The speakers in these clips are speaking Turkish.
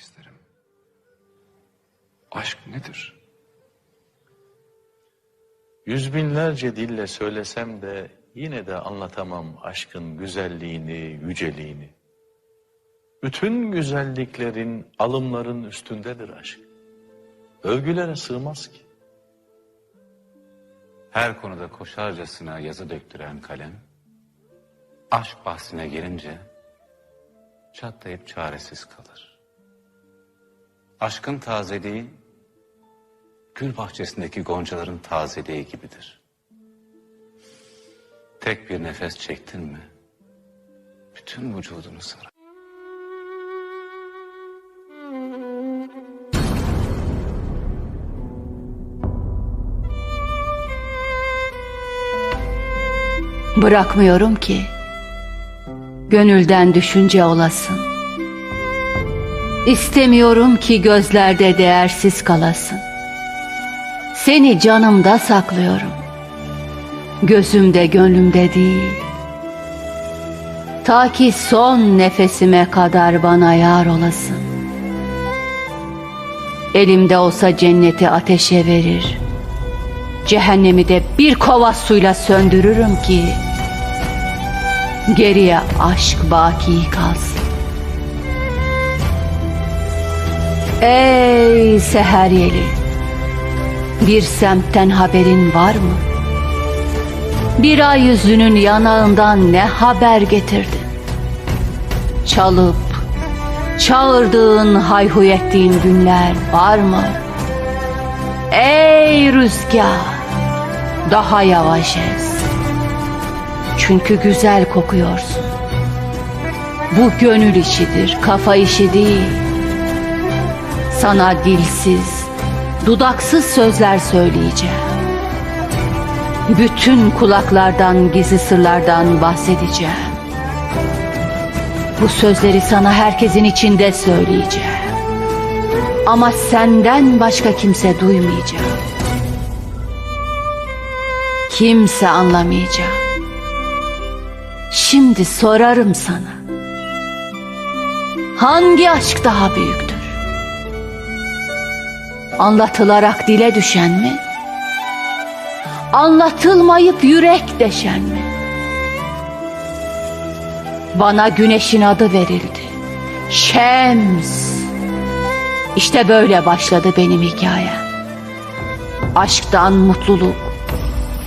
isterim. Aşk nedir? Yüz binlerce dille söylesem de yine de anlatamam aşkın güzelliğini, yüceliğini. Bütün güzelliklerin, alımların üstündedir aşk. Övgülere sığmaz ki. Her konuda koşarcasına yazı döktüren kalem, aşk bahsine gelince çatlayıp çaresiz kalır. Aşkın tazeliği, gül bahçesindeki goncaların tazeliği gibidir. Tek bir nefes çektin mi, bütün vücudunu sarar. Bırakmıyorum ki gönülden düşünce olasın. İstemiyorum ki gözlerde değersiz kalasın. Seni canımda saklıyorum. Gözümde gönlümde değil. Ta ki son nefesime kadar bana yar olasın. Elimde olsa cenneti ateşe verir. Cehennemi de bir kova suyla söndürürüm ki geriye aşk baki kalsın. Ey seher yeli, bir semtten haberin var mı? Bir ay yüzünün yanağından ne haber getirdin? Çalıp, çağırdığın, hayhuy ettiğin günler var mı? Ey rüzgar, daha yavaş ez. Çünkü güzel kokuyorsun. Bu gönül işidir, kafa işi değil. Sana dilsiz, dudaksız sözler söyleyeceğim. Bütün kulaklardan, gizli sırlardan bahsedeceğim. Bu sözleri sana herkesin içinde söyleyeceğim. Ama senden başka kimse duymayacak. Kimse anlamayacak. Şimdi sorarım sana. Hangi aşk daha büyüktür? Anlatılarak dile düşen mi? Anlatılmayıp yürek deşen mi? Bana güneşin adı verildi. Şems. İşte böyle başladı benim hikayem. Aşktan mutluluk,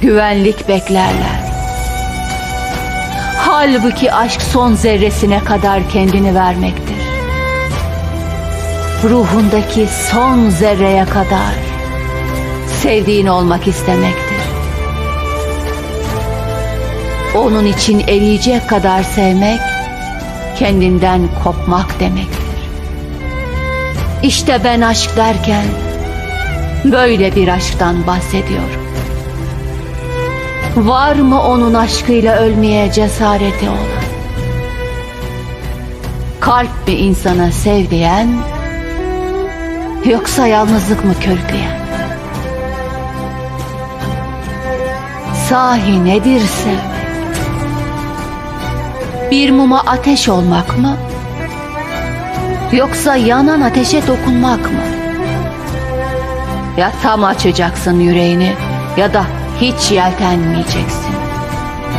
güvenlik beklerler. Halbuki aşk son zerresine kadar kendini vermektir. Ruhundaki son zerreye kadar sevdiğin olmak istemektir. Onun için eriyecek kadar sevmek, kendinden kopmak demektir. İşte ben aşk derken böyle bir aşktan bahsediyorum. Var mı onun aşkıyla ölmeye cesareti olan? Kalp mi insana sev diyen, yoksa yalnızlık mı körükleyen? Sahi nedir sevmek? Bir muma ateş olmak mı? Yoksa yanan ateşe dokunmak mı? Ya tam açacaksın yüreğini ya da hiç yeltenmeyeceksin.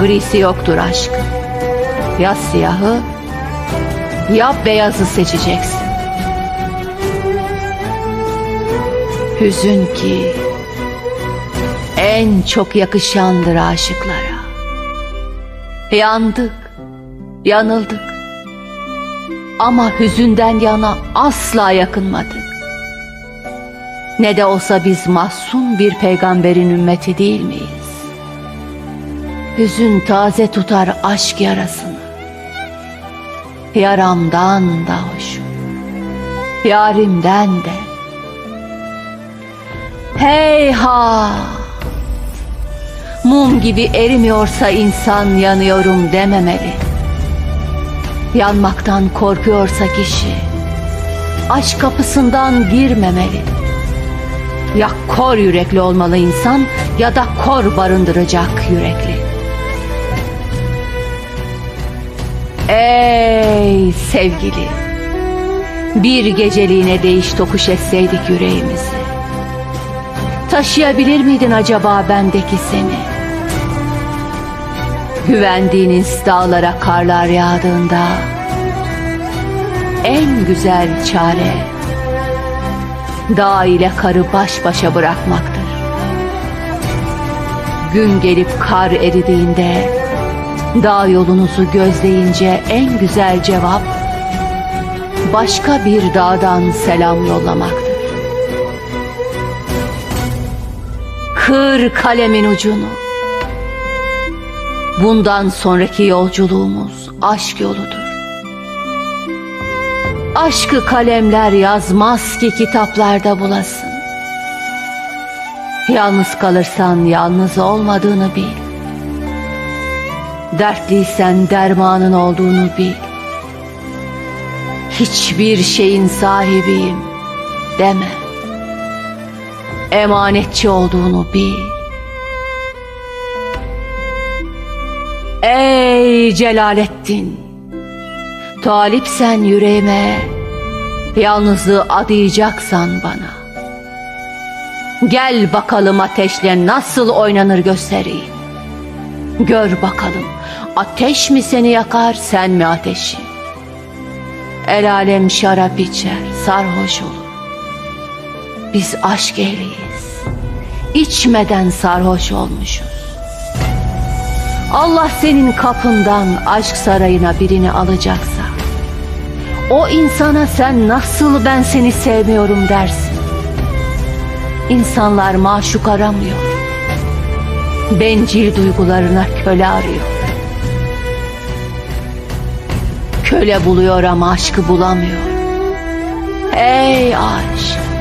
Grisi yoktur aşkın. Ya siyahı ya beyazı seçeceksin. Hüzün ki en çok yakışandır aşıklara. Yandık, yanıldık. Ama hüzünden yana asla yakınmadık. Ne de olsa biz mahzun bir peygamberin ümmeti değil miyiz? Hüzün taze tutar aşk yarasını. Yaramdan da hoş. Yarimden de. Heyhat! Mum gibi erimiyorsa insan yanıyorum dememeli. Yanmaktan korkuyorsa kişi aşk kapısından girmemeli. Ya kor yürekli olmalı insan ya da kor barındıracak yürekli. Ey sevgili, Bir geceliğine değiş tokuş etseydik yüreğimizi. Taşıyabilir miydin acaba bendeki seni? Güvendiğiniz dağlara karlar yağdığında en güzel çare dağ ile karı baş başa bırakmaktır. Gün gelip kar eridiğinde dağ yolunuzu gözleyince en güzel cevap başka bir dağdan selam yollamaktır. Kır kalemin ucunu. Bundan sonraki yolculuğumuz aşk yoludur. Aşkı kalemler yazmaz ki kitaplarda bulasın. Yalnız kalırsan yalnız olmadığını bil. Dertliysen dermanın olduğunu bil. Hiçbir şeyin sahibiyim deme. Emanetçi olduğunu bil. Ey Celalettin! Talipsen yüreğime, yalnızlığı adayacaksan bana. Gel bakalım ateşle nasıl oynanır göstereyim. Gör bakalım ateş mi seni yakar sen mi ateşi? El alem şarap içer sarhoş olur. Biz aşk ehliyiz. İçmeden sarhoş olmuşuz. Allah senin kapından aşk sarayına birini alacaksa o insana sen nasıl ben seni sevmiyorum dersin. İnsanlar maşuk aramıyor. Bencil duygularına köle arıyor. Köle buluyor ama aşkı bulamıyor. Ey aşk!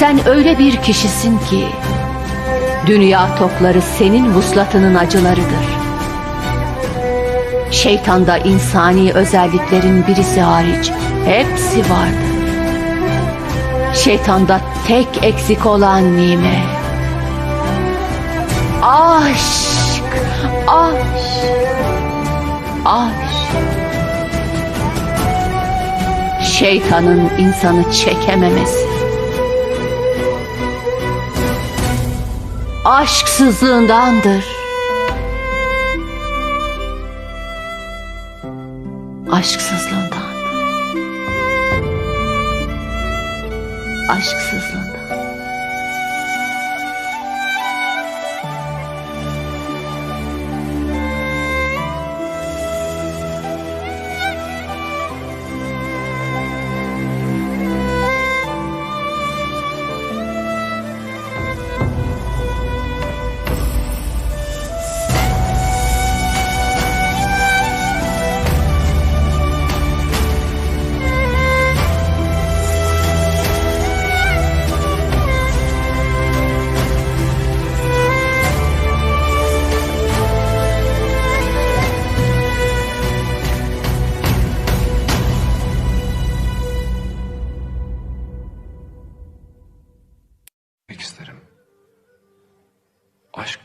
Sen öyle bir kişisin ki dünya topları senin vuslatının acılarıdır. Şeytanda insani özelliklerin birisi hariç hepsi vardır. Şeytanda tek eksik olan nimet. Aşk, aşk, aşk. Şeytanın insanı çekememesi. Aşksızlığındandır. Aşksızlığından. Aşksızlığından.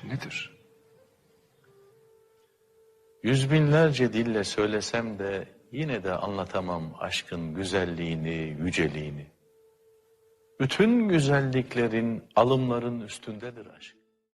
Nedir? Yüz binlerce dille söylesem de yine de anlatamam aşkın güzelliğini, yüceliğini. Bütün güzelliklerin, alımların üstündedir aşk.